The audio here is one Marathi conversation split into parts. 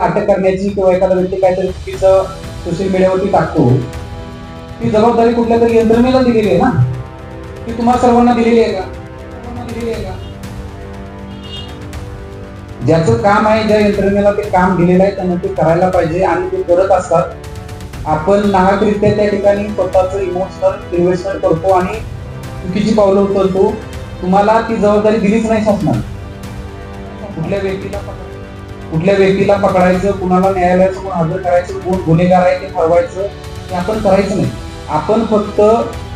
अटक करण्याची किंवा एखादा व्यक्ती काहीतरी चुकीचं सोशल मीडियावरती टाकतो ती जबाबदारी कुठल्या तरी यंत्रणेला दिलेली आहे ना? ती तुम्हाला सर्वांना दिलेली आहे का? सर्वांना दिलेली आहे का? ज्याचं काम आहे ज्या यंत्रणेला ते काम दिलेलं आहे त्यांना ते करायला पाहिजे आणि ते करत असतात. आपण नाहकरित्या त्या ठिकाणी स्वतःच इमोशनल इन्व्हेस्टमेंट करतो आणि चुकीची पावलं उचलतो. तुम्हाला ती जबाबदारी दिलीच नाही शासनात कुठल्या व्यक्तीला कुठल्या व्यक्तीला पकडायचं कुणाला न्यायालयासमोर हजर करायचं कोण गुन्हेगार आहे ते ठरवायचं हे आपण करायचं नाही. आपण फक्त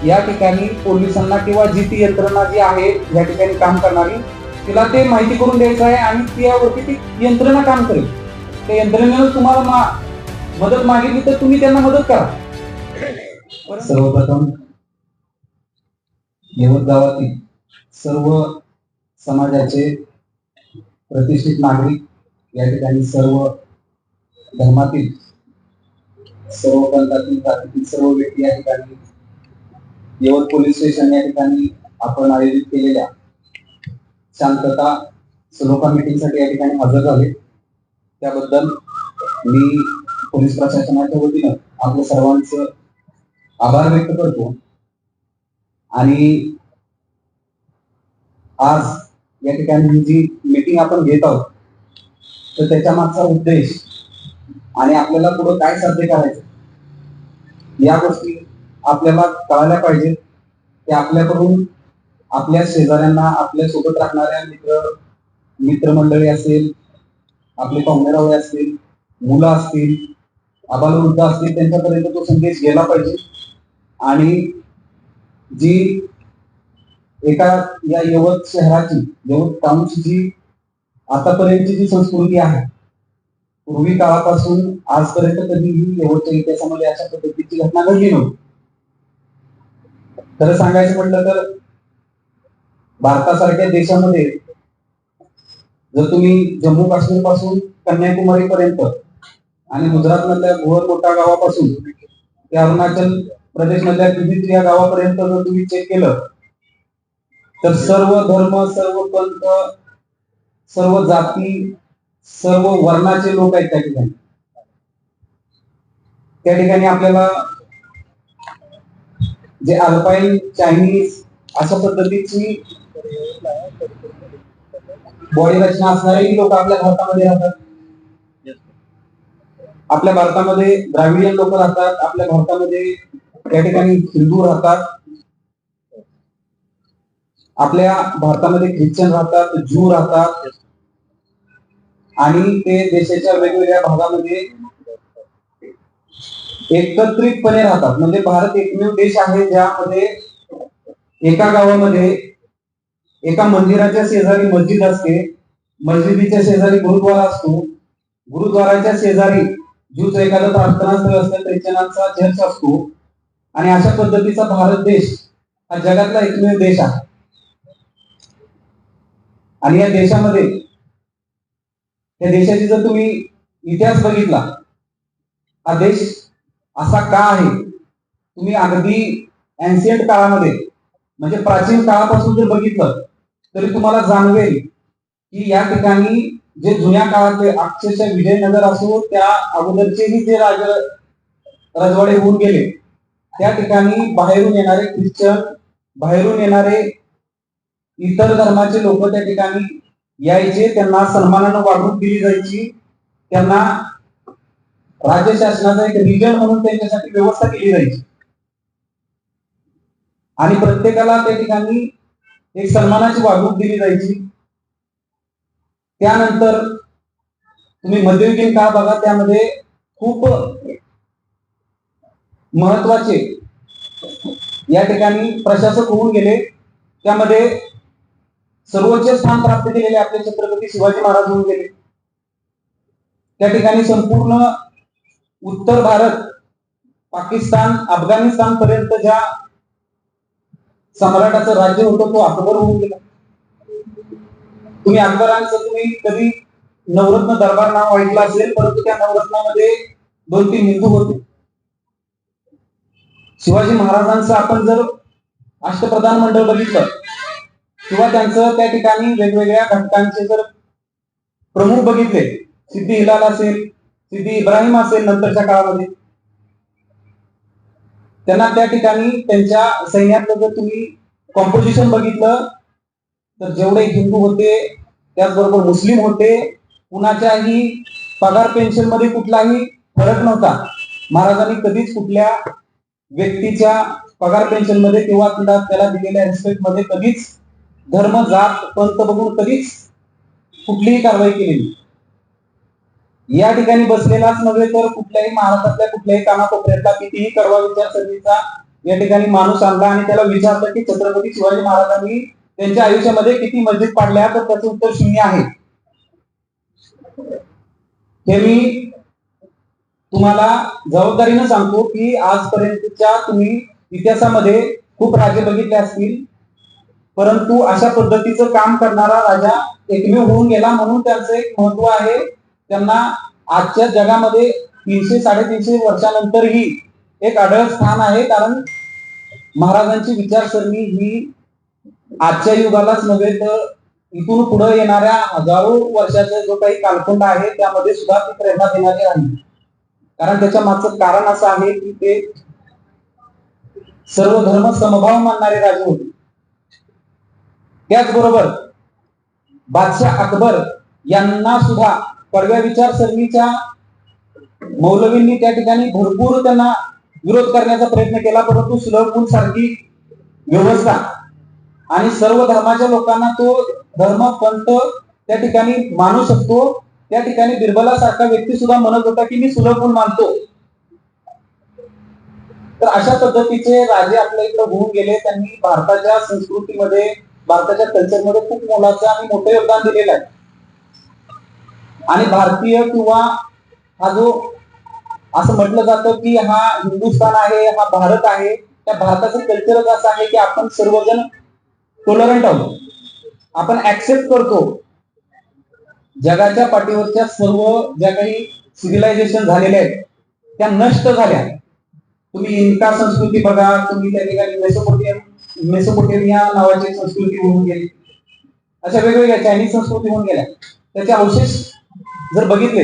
या ठिकाणी पोलिसांना किंवा जी ती यंत्रणा जी आहे या ठिकाणी काम करणारी तिला ते माहिती करून द्यायचं आहे आणि त्यावरती ती यंत्रणा काम करेल. त्या यंत्रणेनं तुम्हाला मा- मदत मागितली तर तुम्ही त्यांना मदत करा. सर्वप्रथम यवत गावातील सर्व समाजाचे प्रतिष्ठित नागरिक या ठिकाणी सर्व धर्मातील सर्व पंथातील जातीतील सर्व व्यक्ती या ठिकाणी यवत पोलीस स्टेशन या ठिकाणी आपण आयोजित केलेल्या शांतता सलोखा मीटिंगसाठी या ठिकाणी हजर झाले. त्याबद्दल मी पोलीस प्रशासनाच्या वतीनं आपल्या सर्वांचं आभार व्यक्त करतो. आणि आज या ठिकाणी जी मीटिंग आपण घेत आहोत तर त्याच्या मागचा उद्देश आणि आपल्याला पुढे काय साध्य करायचं या गोष्टी आपल्याला कळायला पाहिजेत की आपल्याकडून आपल्या शेजाऱ्यांना आपल्यासोबत राहणाऱ्या मित्र मित्रमंडळी असेल आपले पाहुणेरावळे असतील मुलं असतील आबालवृद्ध असतील त्यांच्यापर्यंत तो संदेश गेला पाहिजे. आणि जी एका या यवत शहराची यवत टाउनची जी आतापर्यंतची जी संस्कृती आहे पूर्वी काळापासून आजपर्यंत कधीही यवतच्या इतिहासामध्ये अशा पद्धतीची घटना घडली नव्हती. खरं सांगायचं म्हटलं तर भारतासारख्या देशामध्ये जर तुम्ही जम्मू काश्मीरपासून कन्याकुमारी पर्यंत आणि गुजरात मधल्या गोवरकोटा गावापासून ते अरुणाचल प्रदेश मधल्या विभिन्न या गावापर्यंत जर तुम्ही चेक केलं तर सर्व धर्म सर्व पंथ सर्व जाती सर्व वर्णाचे लोक आहेत त्या ठिकाणी. त्या ठिकाणी आपल्याला जे अल्पाईन चायनीज अशा पद्धतीची बॉडी रचना असणारे लोक आपल्या भारतामध्ये राहतात. आपल्या भारतामध्ये द्राविडियन लोक राहतात. आपल्या भारतामध्ये त्या ठिकाणी हिंदू राहतात. आपल्या भारतामध्ये ख्रिश्चन राहतात ज्यू राहतात. आणि ते देशाच्या वेगवेगळ्या भागामध्ये एकत्रितपणे राहतात. म्हणजे भारत एकमेव देश आहे ज्यामध्ये एका गावामध्ये एका मंदिराच्या शेजारी मस्जिद असते. मस्जिदीच्या शेजारी गुरुद्वारा असतो. गुरुद्वाराच्या शेजारी ज्यूचं एखादा प्रार्थनास्थळ असतं ख्रिश्चनांचा चर्च असतो. आणि अशा पद्धतीचा भारत देश हा जगातला एकमेव देश आहे. आणि या देशामध्ये या देशाची जर तुम्ही इतिहास बघितला हा देश असा का आहे? तुम्ही अगदी एन्शियंट काळामध्ये म्हणजे प्राचीन काळापासून जर बघितलं तरी तुम्हाला जाणवेल की या ठिकाणी जे जुन्या काळातले अक्षरशः विजयनगर असो त्या अगोदरचेही जे राज राजवाडे होऊन गेले त्या ठिकाणी बाहेरून येणारे ख्रिश्चन बाहेरून येणारे इतर धर्माचे लोक त्या ठिकाणी यायचे त्यांना सन्मानानं वागणूक दिली जायची. त्यांना राज्य शासनाचा एक रिजन म्हणून त्यांच्यासाठी व्यवस्था केली जायची. आणि प्रत्येकाला त्या ठिकाणी एक सन्मानाची वागणूक दिली जायची. त्यानंतर तुम्ही मध्ययुगीन काळ बघा त्यामध्ये खूप महत्त्वाचे या ठिकाणी प्रशासक होऊन गेले. त्यामध्ये सर्वोच्च स्थान प्राप्त केलेले आपले छत्रपती शिवाजी महाराज होऊन गेले. त्या ठिकाणी संपूर्ण उत्तर भारत पाकिस्तान अफगाणिस्तान पर्यंत ज्या सम्राटाचं राज्य होतं तो अकबर होऊन गेला. तुम्ही अकबरांचं तुम्ही कधी नवरत्न दरबार नाव ऐकलं असेल परंतु त्या नवरत्नामध्ये दोन तीन हिंदू होते. शिवाजी महाराजांचं आपण जर अष्टप्रधान मंडळ बघितलं किंवा त्यांचं त्या ठिकाणी वेगवेगळ्या घटकांचे जर प्रमुख बघितले सिद्धी हिलाल असेल सिद्धी इब्राहिम असेल नंतरच्या काळामध्ये त्यांना त्या ठिकाणी त्यांच्या सैन्यातलं जर तुम्ही कॉम्पोजिशन बघितलं तर जेवढे हिंदू होते त्याचबरोबर मुस्लिम होते कुणाच्याही पगार पेन्शनमध्ये कुठलाही फरक नव्हता. महाराजांनी कधीच कुठल्या व्यक्तीच्या पगार पेन्शनमध्ये किंवा त्याला दिलेल्या रिस्पेक्टमध्ये कधीच धर्म जात पंत बघून कधीच कुठलीही कारवाई केली या ठिकाणी बसलेलाच नव्हे तर कुठल्याही महाराष्ट्रातल्या कुठल्याही कानाकोपऱ्यातला कितीही कडवा विचारसरणीचा या ठिकाणी माणूस आणला आणि त्याला विचारलं की छत्रपती शिवाजी महाराजांनी त्यांच्या आयुष्यामध्ये किती मस्जिद पाडल्या तर त्याचं उत्तर शून्य आहे. हे मी तुम्हाला जबाबदारीनं सांगतो की आजपर्यंतच्या तुम्ही इतिहासामध्ये खूप राजे बघितले असतील. परंतु अशा पद्धतीचं काम करणारा राजा एकमेव होऊन गेला म्हणून त्यांचं एक महत्त्व आहे. त्यांना आजच्या जगामध्ये तीनशे साडेतीनशे वर्षानंतरही एक आढळ स्थान आहे. कारण महाराजांची विचारसरणी ही आजच्या युगालाच नव्हे तर इथून पुढे येणाऱ्या हजारो वर्षाचा जो काही कालखंड आहे त्यामध्ये सुद्धा ती प्रेरणा देणारी आहे. कारण त्याच्या मागचं कारण असं आहे की ते सर्व धर्म समभाव मानणारे राजे होते. त्याचबरोबर बादशाह अकबर यांना सुद्धा कडव्या विचारसरणीच्या मौलवींनी त्या ठिकाणी भरपूर त्यांना विरोध करण्याचा प्रयत्न केला परंतु सुलभपूर सारखी व्यवस्था. आणि सर्व धर्माच्या लोकांना तो धर्म पंत त्या ठिकाणी मानू शकतो. त्या ठिकाणी बिरबला सारखा व्यक्ती सुद्धा म्हणत होता की मी सुलभपूर मानतो. तर अशा पद्धतीचे राजे आपल्या इकडे होऊन गेले. त्यांनी भारताच्या संस्कृतीमध्ये भारताच्या कल्चरमध्ये खूप मोलाचं आणि मोठं योगदान दिलेलं आहे. आणि भारतीय किंवा हा जो असं म्हटलं जातं की हा हिंदुस्थान आहे हा भारत आहे त्या भारताचं कल्चरच असं आहे की आपण सर्वजण टॉलरंट आहोत. आपण ऍक्सेप्ट करतो. जगाच्या पाठीवरच्या सर्व ज्या काही सिव्हिलायझेशन झालेल्या आहेत त्या नष्ट झाल्या. तुम्ही इन्का संस्कृती बघा तुम्ही त्या ठिकाणी मेसोपोटियन मेसोपोटेमिया नावाची संस्कृती होऊन गेली. अशा वेगवेगळ्या चायनीज संस्कृती होऊन गेल्या. त्याचे अवशेष जर बघितले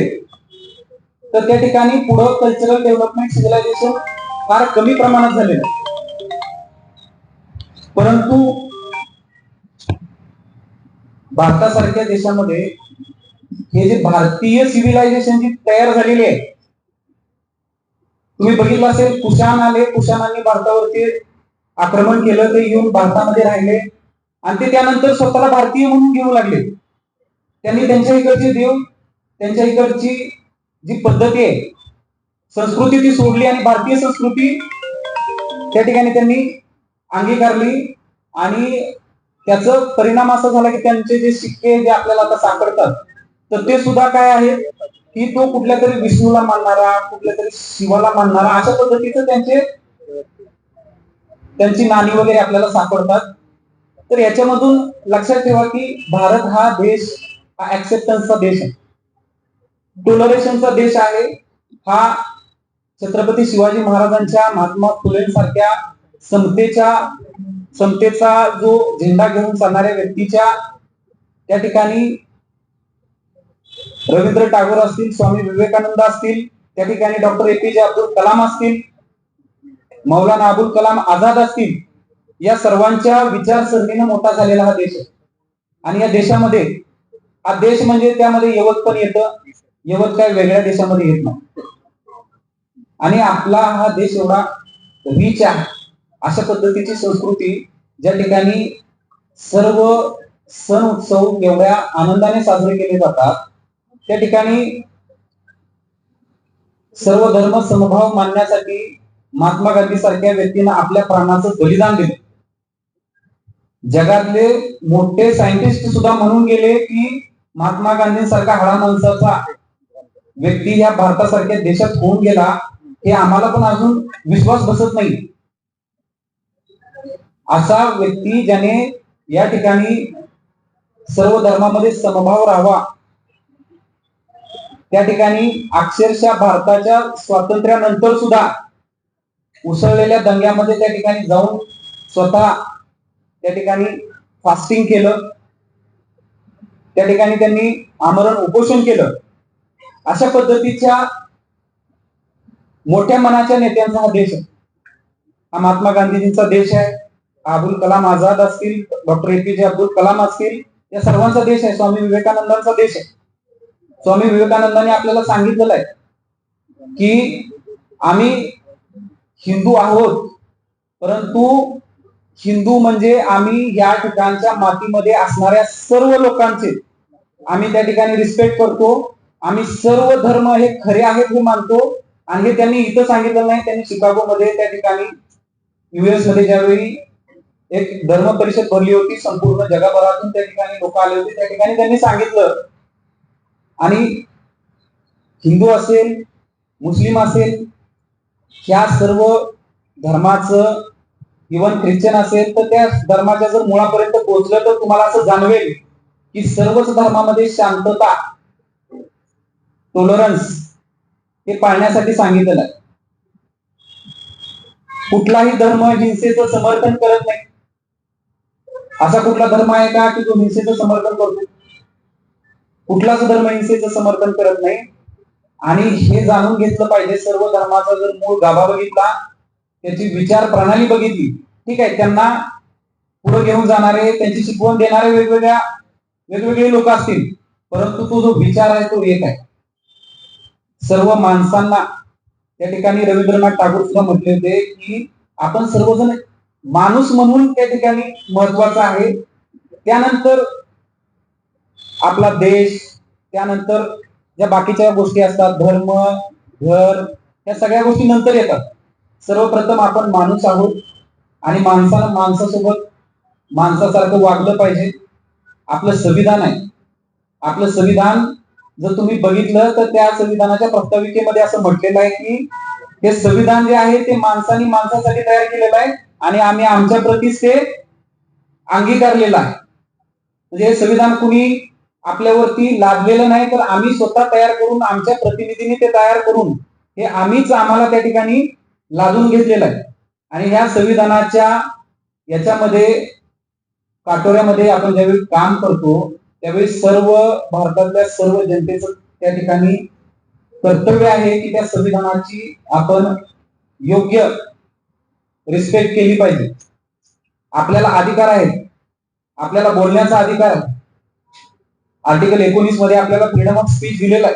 तर त्या ठिकाणी पुढं कल्चरल डेव्हलपमेंट सिव्हिलायझेशन फार कमी प्रमाणात झालेलं परंतु भारतासारख्या देशामध्ये हे जे भारतीय सिव्हिलायझेशन जी तयार झालेली आहे तुम्ही बघितलं असेल कुशाण आले कुशाणांनी भारतावरती आक्रमण केलं ते येऊन भारतामध्ये राहिले. आणि ते त्यानंतर स्वतःला भारतीय म्हणून घेऊ लागले. त्यांनी त्यांच्या इकडचे देव त्यांच्या इकडची जी पद्धती आहे संस्कृती ती सोडली आणि भारतीय संस्कृती त्या ठिकाणी त्यांनी अंगीकारली. आणि त्याचा परिणाम असा झाला की त्यांचे जे शिक्के जे आपल्याला आता सापडतात तर ते सुद्धा काय आहे की तो कुठल्या तरी विष्णूला मानणारा कुठल्या तरी शिवाला मानणारा अशा पद्धतीचं त्यांचे त्यांची नाणी वगैरे आपल्याला सापडतात. तर याच्यामधून लक्षात ठेवा की भारत हा देश हा ऍक्सेप्टन्सचा देश आहे. टोलरेशनचा देश आहे. हा छत्रपती शिवाजी महाराजांच्या महात्मा फुलेंसारख्या समतेच्या समतेचा जो झेंडा घेऊन चालणाऱ्या व्यक्तीच्या त्या ठिकाणी रवींद्र टागोर असतील स्वामी विवेकानंद असतील त्या ठिकाणी डॉक्टर ए पी जे अब्दुल कलाम असतील मौलाना अबुल कलाम आझाद असतील या सर्वांच्या विचारसरणीनं मोठा झालेला हा देश आहे. आणि या देशामध्ये हा देश म्हणजे त्यामध्ये यवत पण येतं यवत काय वेगळ्या देशामध्ये येत नाही. आणि आपला हा देश एवढा रिच आहे अशा पद्धतीची संस्कृती ज्या ठिकाणी सर्व सण उत्सव एवढ्या आनंदाने साजरे केले जातात त्या ठिकाणी सर्व धर्म समभाव मानण्यासाठी महात्मा गांधी सारख्या व्यक्तींना आपल्या प्राणाचं बलिदान दिलं. जगातले मोठे सायंटिस्ट सुद्धा म्हणून गेले की महात्मा गांधींसारखा हळा माणसाचा व्यक्ती या भारतासारख्या देशात होऊन गेला हे आम्हाला पण अजून विश्वास बसत नाही. असा व्यक्ती ज्याने या ठिकाणी सर्व धर्मामध्ये समभाव राहावा त्या ठिकाणी अक्षरशः भारताच्या स्वातंत्र्यानंतर सुद्धा उसळलेल्या दंग्यामध्ये त्या ठिकाणी जाऊन स्वतः त्या ठिकाणी फास्टिंग केलं. त्या ठिकाणी त्यांनी आमरण उपोषण केलं. अशा पद्धतीच्या मोठ्या मनाच्या नेत्यांचा हा देश आहे. हा महात्मा गांधीजींचा देश आहे. अब्दुल कलाम आझाद असतील डॉक्टर एपीजे अब्दुल कलाम असतील या सर्वांचा देश आहे. स्वामी विवेकानंदांचा देश आहे. स्वामी विवेकानंदांनी आपल्याला सांगितलेलं आहे की आम्ही हिंदू आहोत. परंतु हिंदू म्हणजे आम्ही या ठिकाणच्या मातीमध्ये असणाऱ्या सर्व लोकांचे. आम्ही त्या ठिकाणी रिस्पेक्ट करतो. आम्ही सर्व धर्म हे खरे आहेत हे मानतो. आणि हे त्यांनी इथं सांगितलं नाही त्यांनी शिकागो मध्ये त्या ठिकाणी युएसमध्ये ज्यावेळी एक धर्म परिषद भरली होती संपूर्ण जगभरातून त्या ठिकाणी लोक आले होते त्या ठिकाणी त्यांनी सांगितलं. आणि हिंदू असेल मुस्लिम असेल ह्या सर्व धर्माचं इवन ख्रिश्चन असेल तर त्या धर्माच्या जर मुळापर्यंत पोहोचलं तर तुम्हाला असं जाणवेल की सर्वच धर्मामध्ये शांतता टॉलरन्स हे पाळण्यासाठी सांगितलेलं आहे कुठलाही धर्म हिंसेचं समर्थन करत नाही. असा कुठला धर्म आहे का की तो हिंसेचं समर्थन करतो? कुठलाच धर्म हिंसेचं समर्थन करत नाही. आणि हे जाणून घेतलं पाहिजे सर्व धर्माचा जर मूळ गाभा बघितला त्याची विचार प्रणाली बघितली ठीक आहे त्यांना पुढे घेऊन जाणारे त्यांची शिकवण देणारे वेगवेगळ्या वेगवेगळे लोक असतील परंतु तो जो विचार आहे तो एक आहे. सर्व माणसांना त्या ठिकाणी रवींद्रनाथ टागोर सुद्धा म्हटले होते की आपण सर्वजण माणूस म्हणून त्या ठिकाणी महत्त्वाचा आहे. त्यानंतर आपला देश त्यानंतर ज्या बाकीच्या गोष्टी असतात धर्म घर या सगळ्या गोष्टी नंतर येतात. सर्वप्रथम आपण माणूस आहोत आणि माणसानं माणसासोबत माणसासारखं वागलं पाहिजे. आपलं संविधान आहे. आपलं संविधान जर तुम्ही बघितलं तर त्या संविधानाच्या प्रस्ताविकेमध्ये असं म्हटलेलं आहे की हे संविधान जे आहे ते माणसाने माणसासाठी तयार केलेलं आहे आणि आम्ही आमच्या प्रतीच ते अंगीकारलेलं आहे. म्हणजे हे संविधान कुणी आपल्यावरती लादलेलं नाही तर आम्ही स्वतः तयार करून आमच्या प्रतिनिधीने ते तयार करून हे आम्हीच आम्हाला त्या ठिकाणी लादून घेतलेलं आहे. आणि ह्या संविधानाच्या याच्यामध्ये काटोऱ्यामध्ये आपण ज्यावेळी काम करतो त्यावेळी सर्व भारतातल्या सर्व जनतेचं त्या ठिकाणी कर्तव्य आहे की त्या संविधानाची आपण योग्य रिस्पेक्ट केली पाहिजे. आपल्याला अधिकार आहेत. आपल्याला बोलण्याचा अधिकार आहे. आर्टिकल एकोणीसमध्ये आपल्याला फ्रीडम ऑफ स्पीच दिलेला आहे.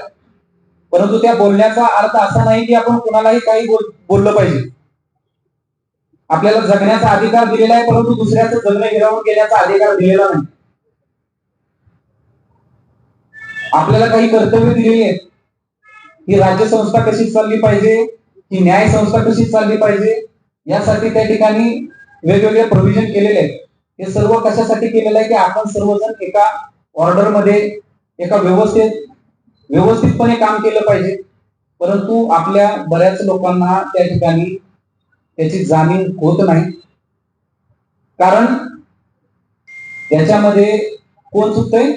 परंतु त्या बोलण्याचा अर्थ असा नाही की आपण कोणालाही काही बोल बोललं पाहिजे. आपल्याला जगण्याचा अधिकार दिलेला आहे परंतु दुसऱ्याचं जगणं हिरावून घेण्याचा अधिकार दिलेला नाही. आपल्याला काही कर्तव्य दिलेली आहेत. ही राज्य संस्था कशी चालली पाहिजे? ही न्याय संस्था कशी चालली पाहिजे? यासाठी त्या ठिकाणी वेगवेगळे प्रोव्हिजन केलेले आहेत. हे सर्व कशासाठी केलेलं आहे की आपण सर्वजण एका ऑर्डरमध्ये एका व्यवस्थित व्यवस्थितपणे काम केलं पाहिजे. परंतु आपल्या बऱ्याच लोकांना त्या ठिकाणी त्याची जाणीव होत नाही. कारण त्याच्यामध्ये कोण चुकतंय?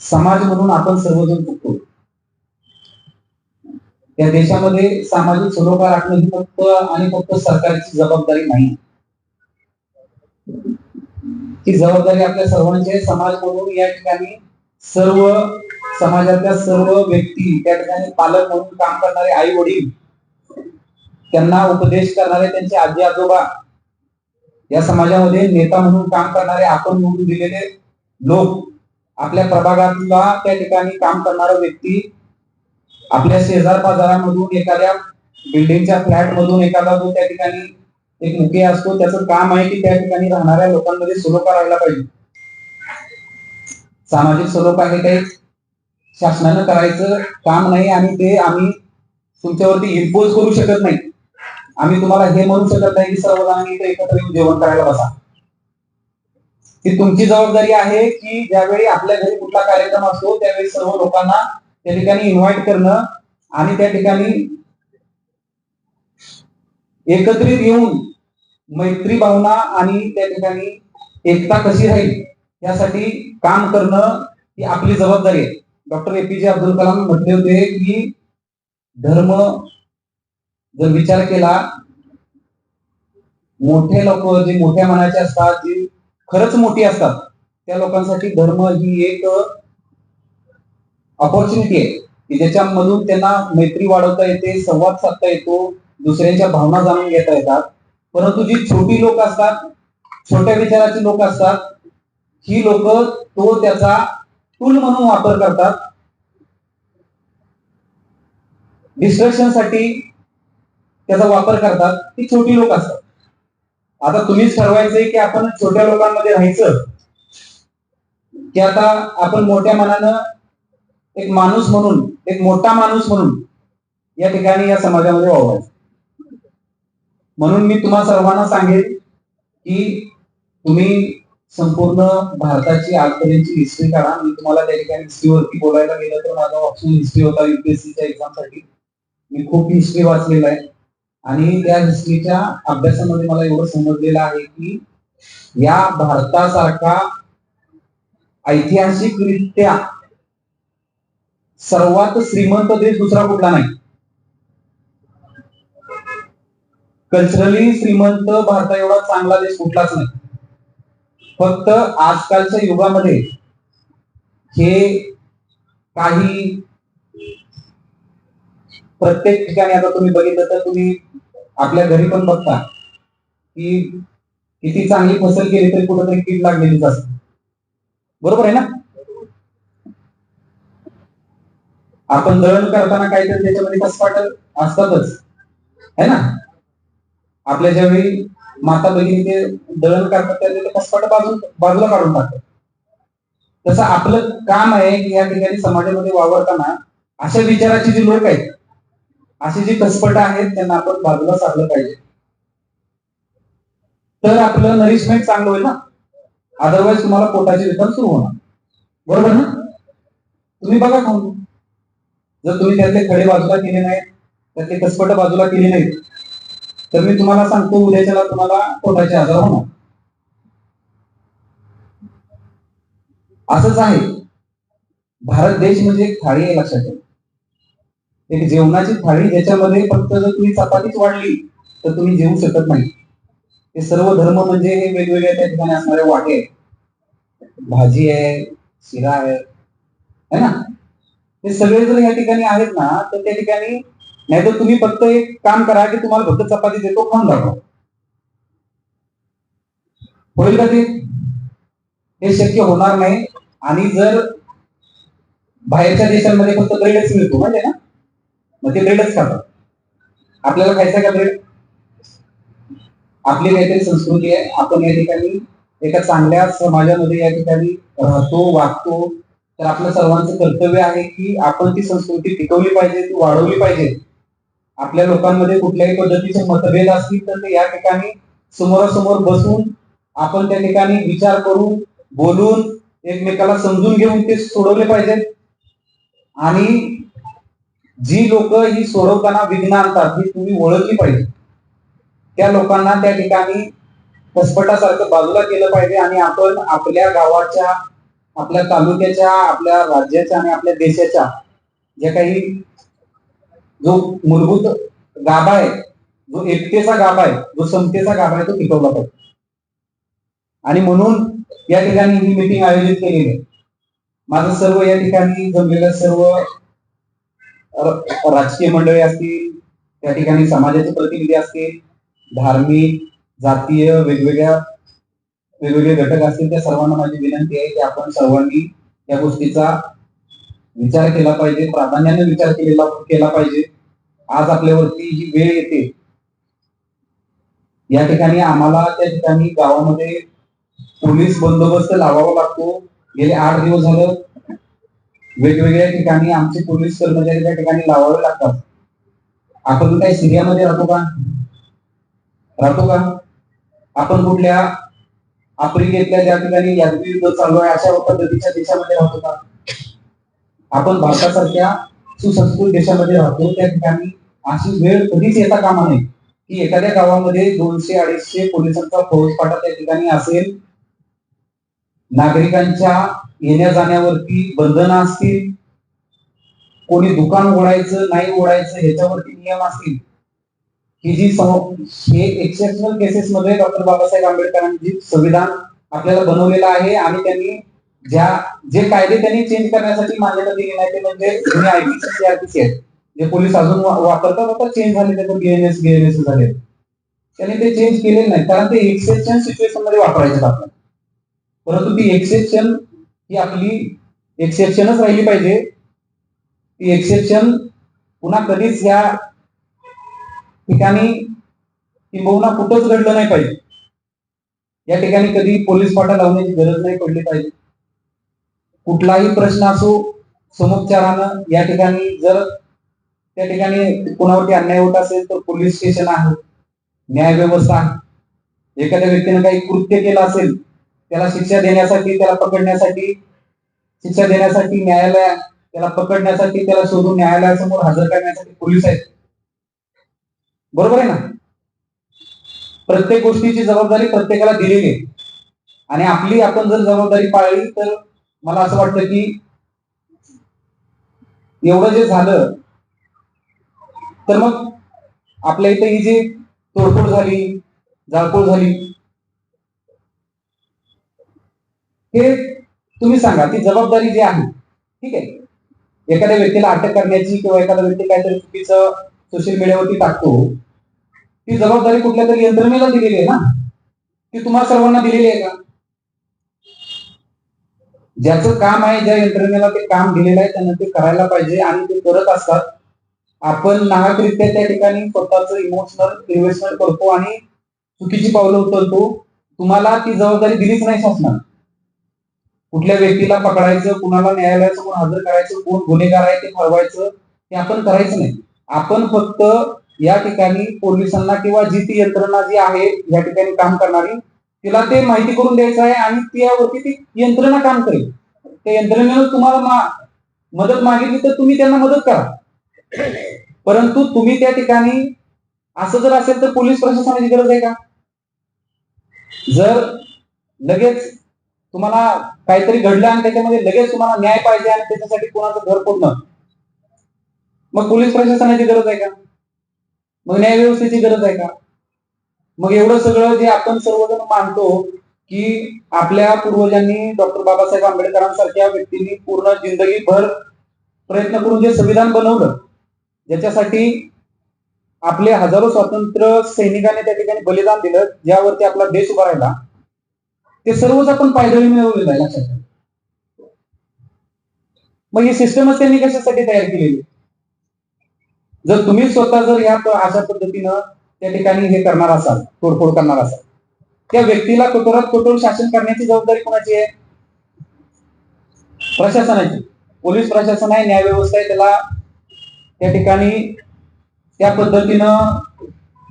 समाज म्हणून आपण सर्वजण चुकतो. त्या देशामध्ये सामाजिक सलोखा राखणं ही फक्त आणि फक्त सरकारची जबाबदारी नाही. ही जबाबदारी आपल्या सर्वांची आहे. समाज म्हणून या ठिकाणी सर्व समाजातल्या सर्व व्यक्ती त्या ठिकाणी पालक म्हणून काम करणारे आई वडील त्यांना उपदेश करणारे त्यांचे आजी आजोबा या समाजामध्ये नेता म्हणून काम करणारे आपण म्हणून दिलेले लोक आपल्या प्रभागातला त्या ठिकाणी काम करणारा व्यक्ती आपल्या शेजार बाजारामधून एखाद्या बिल्डिंगच्या फ्लॅट मधून एखादा जो त्या ठिकाणी एक मुके असतो त्याचं काम आहे की त्या ठिकाणी राहणाऱ्या लोकांमध्ये सलोखा राहिला पाहिजे. सामाजिक सलोखा हे काही शासनानं करायचं काम नाही आणि ते आम्ही तुमच्यावरती इम्पोज करू शकत नाही. आम्ही तुम्हाला हे म्हणू शकत नाही की सर्वजणांनी इथे एकत्र येऊन जेवण करायला बसा. ती तुमची जबाबदारी आहे की ज्यावेळी आपल्या घरी कुठला कार्यक्रम असतो त्यावेळी सर्व लोकांना त्या ठिकाणी इन्व्हाइट करणं आणि त्या ठिकाणी एकत्रित येऊन मैत्री भावना आणि त्या ठिकाणी एकता कशी राहील यासाठी काम करणं ही आपली जबाबदारी आहे. डॉक्टर एपीजे अब्दुल कलाम म्हटले होते की धर्म जर विचार केला मोठे लोक जे मोठ्या मनाचे असतात जी खरंच मोठी असतात त्या लोकांसाठी धर्म ही एक ऑपॉर्च्युनिटी आहे की ज्याच्यामधून त्यांना मैत्री वाढवता येते संवाद साधता येतो दुसऱ्यांच्या भावना जाणून घेता येतात. परंतु जी छोटी लोक असतात छोट्या विचाराची लोक असतात ही लोक तो त्याचा टूल म्हणून वापर करतात. डिस्ट्रक्शनसाठी त्याचा वापर करतात. ती छोटी लोक असतात. आता तुम्हीच ठरवायचंय की आपण छोट्या लोकांमध्ये राहायचं. की आता आपण मोठ्या मनानं एक माणूस म्हणून एक मोठा माणूस म्हणून या ठिकाणी या समाजामध्ये वावरायचं. म्हणून मी तुम्हा सर्वांना सांगेन की तुम्ही संपूर्ण भारताची आजपर्यंतची हिस्ट्री काढा. मी तुम्हाला त्या ठिकाणी हिस्ट्रीवरती बोलायला गेलं तर माझा ऑप्शन हिस्ट्री होता युपीएससीच्या एक्झामसाठी मी खूप हिस्ट्री वाचलेला आहे. आणि त्या हिस्ट्रीच्या अभ्यासामध्ये मला एवढं समजलेलं आहे की या भारतासारखा ऐतिहासिकरित्या सर्वात श्रीमंत देश दुसरा कुठला नाही? कल्चरली श्रीमंत भारता एवढा चांगला देश कुठलाच नाही. फक्त आजकालच्या युगामध्ये हे काही प्रत्येक ठिकाणी आता तुम्ही बघितलं तर तुम्ही आपल्या घरी पण बघता की किती चांगली फसल केली तरी कुठेतरी कीड लागलेलीच असते. बरोबर आहे ना? आपण दळण करताना काहीतरी त्याच्यामध्ये कसपाट असतातच. है ना? आपल्या ज्यावेळी माता भगिनी ते दळण करतात त्यावेळी ते कसपाट बाजू बाजूला काढून टाकतात. तसं आपलं काम आहे की या ठिकाणी समाजामध्ये वावरताना अशा विचाराची जी लोक आहेत अशी जी कसपट आहेत त्यांना आपण बाजूला साधलं पाहिजे. तर आपलं नरिशमेंट चांगलं होईल ना? अदरवाईज तुम्हाला पोटाचे वितरण सुरू होणार. बरोबर ना? तुम्ही बघा खाऊन. जर तुम्ही त्यातले खडे बाजूला केले नाहीत त्यातले कसपट बाजूला केली नाहीत तर मी तुम्हाला सांगतो उद्याच्याला तुम्हाला पोटाचे आजार होणार. असंच आहे. भारत देश म्हणजे एक थाळी आहे लक्षात ठेवा. एक जेवणाची थाळी ज्याच्यामध्ये फक्त जर तुम्ही चपातीच वाढली तर तुम्ही जेवू शकत नाही. हे सर्व धर्म म्हणजे हे वेगवेगळ्या त्या ठिकाणी असणारे वाटे भाजी आहे शिरा आहे है ना? हे सगळे जर या ठिकाणी आहेत ना तर त्या ठिकाणी नाहीतर तुम्ही फक्त एक काम करा की तुम्हाला फक्त चपाती देतो खाऊन दाखवा होईल का ते? हे शक्य होणार नाही. आणि जर बाहेरच्या देशांमध्ये फक्त ब्रेडच मिळतो म्हणजे ना? मग ते ब्रेडच खातात. आपल्याला खायचं का ब्रेड आपली काहीतरी संस्कृती आहे. आपण या ठिकाणी एका चांगल्या समाजामध्ये या ठिकाणी राहतो वागतो. तर आपल्या सर्वांचं कर्तव्य आहे की आपण ती संस्कृती टिकवली पाहिजे ती वाढवली पाहिजे. आपल्या लोकांमध्ये कुठल्याही पद्धतीचे मतभेद असतील तर ते या ठिकाणी समोरासमोर बसून आपण त्या ठिकाणी विचार करून बोलून एकमेकाला समजून घेऊन ते सोडवले पाहिजेत. आणि जी लोक ही सोडवताना विघ्न आणतात ही तुम्ही ओळखली पाहिजे. त्या लोकांना त्या ठिकाणी कसपटासारखं बाजूला केलं पाहिजे आणि आपण आपल्या गावाच्या आपल्या तालुक्याच्या आपल्या राज्याच्या आणि आपल्या देशाच्या ज्या काही जो मूलभूत गाभा आहे जो एकतेचा गाभा आहे जो समतेचा गाभा आहे तो टिकवला पाहिजे. आणि म्हणून या ठिकाणी ही मीटिंग आयोजित केलेली आहे. माझं सर्व या ठिकाणी जमलेल्या सर्व राजकीय मंडळी असतील त्या ठिकाणी समाजाचे प्रतिनिधी असतील धार्मिक जातीय वेगवेगळ्या वेगवेगळे घटक असतील त्या सर्वांना माझी विनंती आहे की आपण सर्वांनी या गोष्टीचा विचार केला पाहिजे प्राधान्याने विचार केलेला केला पाहिजे. आज आपल्यावरती ही वेळ येते या ठिकाणी आम्हाला त्या ठिकाणी गावामध्ये पोलीस बंदोबस्त लावावा लागतो. गेले आठ दिवस झालं वेगवेगळ्या ठिकाणी आमचे पोलीस कर्मचारी त्या ठिकाणी लावावे लागतात. आपण काही सिरियामध्ये राहतो का? राहतो का? आपण कुठल्या आफ्रिकेतल्या ज्या ठिकाणी यादवी युद्ध चालू आहे अशा पद्धतीच्या देशामध्ये राहतो का? आपण भारतासारख्या सुसंस्कृत देशामध्ये राहतो त्या ठिकाणी अशी वेळ कधीच येता कामा नये. की एखाद्या गावामध्ये दोनशे अडीचशे पोलिसांचा फौजफाटा त्या ठिकाणी असेल नागरिकांच्या येण्या जाण्यावरती बंधनं असतील कोणी दुकान ओढायचं नाही ओढायचं ह्याच्यावरती नियम असतील. ही जी हे एक्सेप्शनल केसेस मध्ये डॉक्टर बाबासाहेब आंबेडकरांनी जी संविधान आपल्याला बनवलेलं आहे आणि त्यांनी ज्या जे कायदे त्यांनी चेंज करण्यासाठी मान्यता दिली नाही ते म्हणजे आयपीसी सीआरपीसी आहेत जे पोलीस अजून वापरतात आता चेंज झाले त्याचं बीएनएस बीएनएस झाले. त्याने ते चेंज केलेले नाही कारण ते एक्सेप्शन सिच्युएशनमध्ये वापरायचे आपल्याला. परंतु ती एक्सेप्शन ही आपली एक्सेप्शनच राहिली पाहिजे. ती एक्सेप्शन पुन्हा कधीच या ठिकाणी किंबहुना कुठंच घडलं नाही पाहिजे. या ठिकाणी कधी पोलीस फाटा लावण्याची गरज नाही पडली पाहिजे. कुठलाही प्रश्न असो समोपचारानं या ठिकाणी जर त्या ठिकाणी कोणावरती अन्याय होत असेल तर पोलीस स्टेशन आहे. न्याय व्यवस्था आहे. एखाद्या व्यक्तीने काही कृत्य केलं असेल त्याला शिक्षा देण्यासाठी त्याला पकडण्यासाठी शिक्षा देण्यासाठी न्यायालय त्याला पकडण्यासाठी त्याला शोधून न्यायालयासमोर हजर करण्यासाठी पोलीस आहेत. बरोबर आहे ना? प्रत्येक गोष्टीची जबाबदारी प्रत्येकाला दिलेली आहे. आणि आपली आपण जर जबाबदारी पाळली तर मला असं वाटतं की एवढं जे झालं तर मग आपल्या इथे ही जी तोडफोड झाली जाळपोळ झाली हे तुम्ही सांगा ती जबाबदारी जी आहे ठीक आहे? एखाद्या व्यक्तीला अटक करण्याची किंवा एखादा व्यक्ती काहीतरी चुकीचं सोशल मीडियावरती टाकतो ती जबाबदारी कुठल्या तरी यंत्रणेला दिलेली आहे ना? ती तुम्हाला सर्वांना दिलेली आहे का? ज्याचं काम आहे ज्या यंत्रणेला ते काम दिलेलं आहे त्यांना ते करायला पाहिजे आणि ते करत असतात. आपण नाहकरित्या त्या ठिकाणी स्वतःच इमोशनल इन्व्हेस्टमेंट करतो आणि चुकीची पावलं उचलतो तुम्हाला ती जबाबदारी दिलीच नाही शासनानं. कुठल्या व्यक्तीला पकडायचं कुणाला न्यायालयासमोर हजर करायचं कोण गुन्हेगार आहे ते ठरवायचं हे आपण करायचं नाही. आपण फक्त या ठिकाणी पोलिसांना किंवा जी ती यंत्रणा जी आहे या ठिकाणी काम करणारी तिला ते माहिती करून द्यायचं आहे आणि त्यावरती ती यंत्रणा काम करेल. त्या यंत्रणेनं तुम्हाला मदत मागितली तर तुम्ही त्यांना मदत करा. परंतु तुम्ही त्या ठिकाणी असं जर असेल तर पोलीस प्रशासनाची गरज आहे का? जर लगेच तुम्हाला काहीतरी घडलं आणि त्याच्यामध्ये लगेच तुम्हाला न्याय पाहिजे आणि त्याच्यासाठी कोणाचं घर फोडणं मग पोलीस प्रशासनाची गरज आहे का? मग न्याय व्यवस्थेची गरज आहे का? मग एवढं सगळं जे आपण सर्वजण मानतो की आपल्या पूर्वजांनी डॉक्टर बाबासाहेब आंबेडकरांसारख्या व्यक्तींनी पूर्ण जिंदगीभर प्रयत्न करून जे संविधान बनवलं ज्याच्यासाठी आपले हजारो स्वातंत्र्य सैनिकांनी त्या ठिकाणी बलिदान दिलं ज्यावरती आपला देश उभा राहिला ते सर्वच आपण पायदळी मिळवलेलं आहे लक्षात ठेवा. मग ही सिस्टमच त्यांनी कशासाठी तयार केलेली? जर तुम्ही स्वतः जर या अशा पद्धतीनं त्या ठिकाणी हे करणार असाल तोडफोड करणार असाल त्या व्यक्तीला कठोरात कठोर शासन करण्याची जबाबदारी कोणाची आहे? प्रशासनाची. पोलीस प्रशासन आहे न्याय व्यवस्था आहे त्याला त्या ठिकाणी त्या पद्धतीनं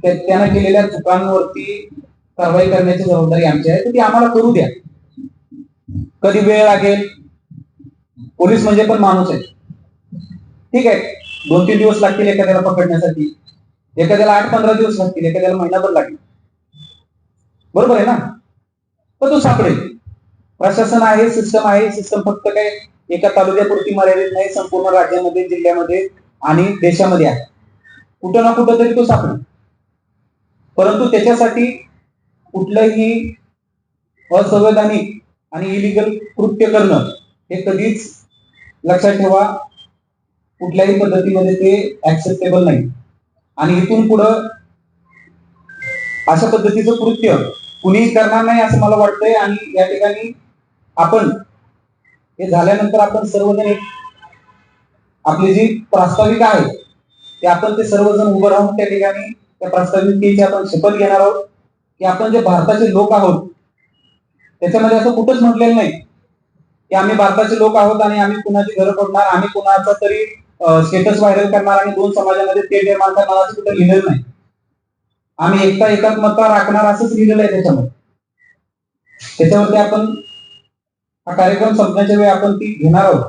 त्यांना त्यानं केलेल्या चुकांवरती कारवाई करण्याची जबाबदारी आमची आहे. तर ती आम्हाला करू द्या. कधी वेळ लागेल? पोलीस म्हणजे पण माणूस आहे. ठीक आहे. दोन तीन दिवस लागतील एखाद्याला पकडण्यासाठी. एखाद्याला आठ पंधरा दिवस लागतील एखाद्याला महिनाभर लागेल. बरोबर आहे ना? तर तो सापडेल. प्रशासन आहे सिस्टम आहे. सिस्टम फक्त काय एका तालुक्यापुरती मर्यादित नाही. संपूर्ण राज्यामध्ये जिल्ह्यामध्ये आणि देशामध्ये आहे. कुठं ना कुठं तरी तो सापडेल. परंतु त्याच्यासाठी कुठलंही असंवैधानिक आणि इलिगल कृत्य करणं हे कधीच लक्षात ठेवा. कुठल्याही पद्धतीमध्ये ते ऍक्सेप्टेबल नाही. आणि इथून पुढं अशा पद्धतीचं कृत्य कुणीही करणार नाही असं मला वाटतंय. आणि या ठिकाणी आपण हे झाल्यानंतर आपण सर्वजण एक आपली जी प्रास्ताविका आहे ते आपण ते सर्वजण उभं राहून त्या ठिकाणी त्या प्रास्ताविकेची आपण शपथ घेणार आहोत. की आपण जे भारताचे लोक आहोत त्याच्यामध्ये असं कुठंच म्हटलेलं नाही. की आम्ही भारताचे लोक आहोत आणि आम्ही कुणाची घरं पडणार आम्ही कुणाचा तरी स्टेटस व्हायरल करणार आणि दोन समाजामध्ये ते निर्माण करणार असं कुठं लिहिलेलं नाही. आम्ही एकता एकात्मता राखणार असंच लिहिलेलं आहे त्याच्यामध्ये. त्याच्यावरती आपण हा कार्यक्रम संपण्याच्या वेळी आपण ती घेणार आहोत.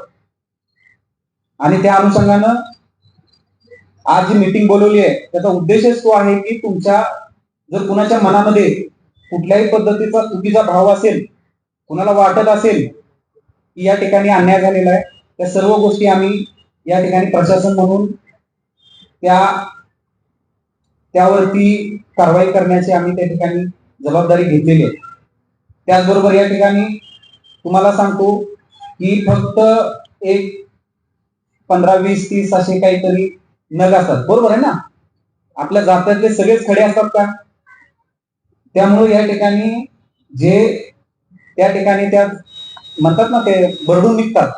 आणि त्या अनुषंगानं आज जी मीटिंग बोलवली आहे त्याचा उद्देशच तो आहे की तुमच्या जर कुणाच्या मनामध्ये कुठल्याही पद्धतीचा चुकीचा भाव असेल कुणाला वाटत असेल की या ठिकाणी अन्याय झालेला आहे त्या सर्व गोष्टी आम्ही या ठिकाणी प्रशासन म्हणून त्या त्यावरती कारवाई करण्याची आम्ही त्या ठिकाणी जबाबदारी घेतलेली आहे. त्याचबरोबर या ठिकाणी तुम्हाला सांगतो की फक्त एक पंधरा वीस तीस असे काहीतरी नग असतात. बरोबर आहे ना? आपल्या जात्यातले सगळेच खडे असतात का? त्यामुळे या ठिकाणी जे त्या ठिकाणी त्या म्हणतात ना ते भरडून निघतात.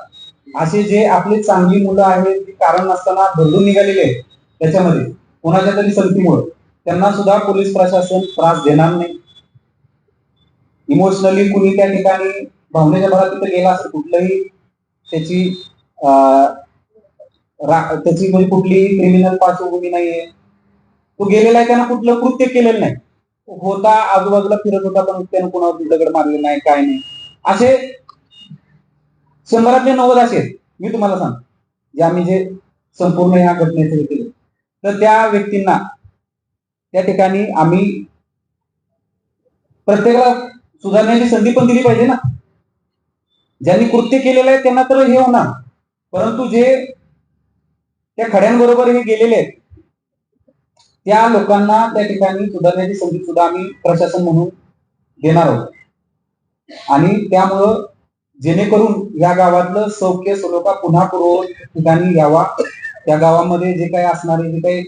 असे जे आपले चांगली मुलं आहेत ती कारण नसताना भरडून निघालेले आहेत त्याच्यामध्ये कोणाच्या तरी संगतीमुळे. त्यांना सुद्धा पोलीस प्रशासन त्रास देणार नाही. इमोशनली कुणी त्या ठिकाणी भावनेच्या भरात तिथे गेला असं कुठलंही त्याची अं, त्याची म्हणजे कुठलीही क्रिमिनल पार्श्वभूमी नाहीये. तो गेलेला आहे त्यानं कुठलं कृत्य केलेलं नाही. होता आजूबाजूला फिरत होता पण त्यानं कोणावर दगड मारले नाही काय नाही. असे शंभरातले नव्वद असे आहेत. मी तुम्हाला सांग जे आम्ही जे संपूर्ण या घटनेचे केले. तर त्या व्यक्तींना त्या ठिकाणी आम्ही प्रत्येकाला सुधारण्याची संधी पण दिली पाहिजे ना. ज्यांनी कृत्य केलेलं आहे त्यांना तर हे होणार. परंतु जे त्या खड्यांबरोबर हे गेलेले आहेत. त्या लोकांना त्या ठिकाणी सुधारण्याची संधी सुद्धा आम्ही प्रशासन म्हणून देणार आहोत. आणि त्यामुळं जेणेकरून या गावातलं सौख्य सलोखा पुन्हा पूर्व ठिकाणी यावा. त्या गावामध्ये जे काही असणारे जे काही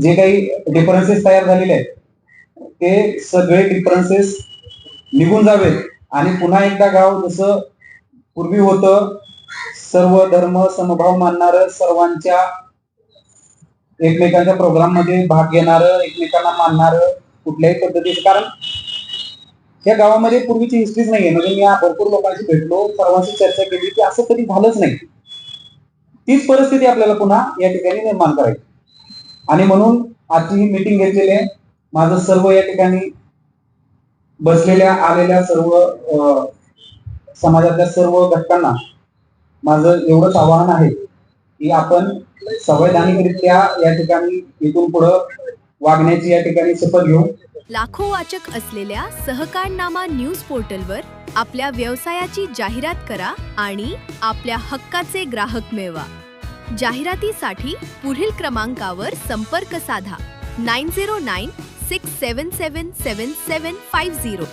जे काही डिफरन्सेस तयार झालेले आहेत ते सगळे डिफरन्सेस निघून जावेत. आणि पुन्हा एकदा गाव जसं पूर्वी होतं सर्व धर्म समभाव मानणार सर्वांच्या एकमेकांच्या प्रोग्राममध्ये भाग घेणार एकमेकांना मानणार कुठल्याही पद्धतीचं. कारण या गावामध्ये पूर्वीची हिस्ट्रीच नाहीये. म्हणजे मी भरपूर लोकांशी भेटलो सर्वांशी चर्चा केली की असं कधी झालंच नाही. तीच परिस्थिती आपल्याला पुन्हा या ठिकाणी निर्माण करायची. आणि म्हणून आजची ही मीटिंग घेतलेली आहे. माझं सर्व या ठिकाणी बसलेल्या आलेल्या सर्व अं, समाजातल्या सर्व घटकांना माझं एवढंच आवाहन आहे की आपण संवैधानिकरित्या या ठिकाणी इथून पुढं वागण्याची या ठिकाणी शपथ घेऊ. लाखो वाचक असलेल्या सहकारनामा न्यूज पोर्टलवर आपल्या व्यवसायाची जाहिरात करा आणि आपल्या हक्काचे ग्राहक मिळवा. जाहिरातीसाठी पुढील क्रमांकावर संपर्क साधा. Nine zero nine six seven seven seven seven five zero.